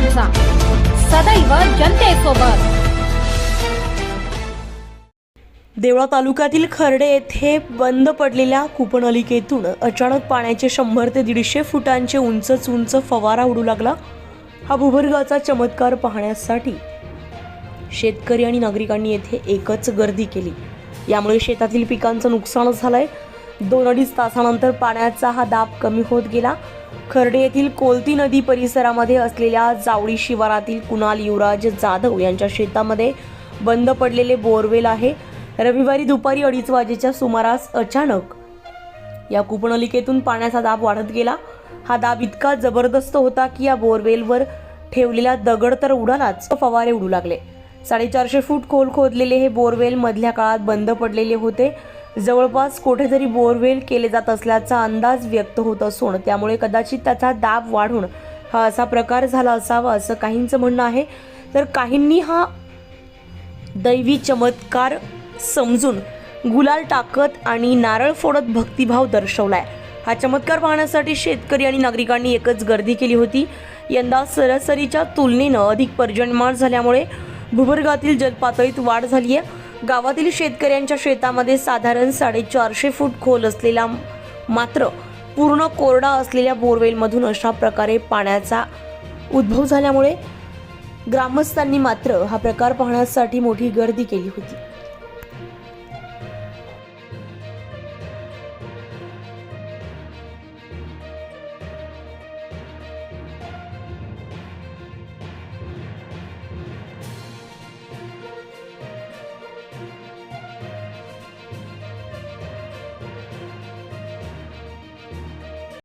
बागलांचा सदैव जनतेसोबत. देवळा तालुक्यातील खर्डे येथे बंद पडलेल्या कूपनलिकेतून अचानक पाण्याचे शंभर ते दीडशे फुटांचे उंचच उंच फवारा उडू लागला. हा भूभर्गाचा चमत्कार पाहण्यासाठी शेतकरी आणि नागरिकांनी येथे एकच गर्दी केली. यामुळे शेतातील पिकांचं नुकसान झालंय. दोन अडीच तासानंतर पाण्याचा हा दाब कमी होत गेला. खर्डे येथील कोलती नदी परिसरामध्ये असलेल्या जावळी शिवारातील कुणाल युवराज जाधव यांच्या शेतामध्ये बंद पडलेले बोरवेल आहे. रविवारी दुपारी अडीच वाजेच्या सुमारास अचानक या कुपणलिकेतून पाण्याचा दाब वाढत गेला. हा दाब इतका जबरदस्त होता की या बोरवेलवर ठेवलेला दगड तर उडालाच. फवारे उडू लागले. साडेचारशे फूट खोल खोदलेले हे बोरवेल मधल्या काळात बंद पडलेले होते. जवळपास कुठेतरी बोरवेल केले जात असल्याचा अंदाज व्यक्त होत असून त्यामुळे कदाचित त्याचा दाब वाढून हा असा प्रकार झाला असावा असं काहींचं म्हणणं आहे. तर काहींनी हा दैवी चमत्कार समजून गुलाल टाकत आणि नारळ फोडत भक्तिभाव दर्शवलाय. हा चमत्कार पाहण्यासाठी शेतकरी आणि नागरिकांनी एकच गर्दी केली होती. यंदा सरासरीच्या तुलनेनं अधिक पर्जन्यमान झाल्यामुळे भूवर्गातील जलपातळीत वाढ झाली आहे गावातील शेतकऱ्यांच्या शेतामध्ये साधारण साडेचारशे फूट खोल असलेला मात्र पूर्ण कोरडा असलेल्या बोरवेलमधून अशा प्रकारे पाण्याचा उद्भव झाल्यामुळे ग्रामस्थांनी मात्र हा प्रकार पाहण्यासाठी मोठी गर्दी केली होती.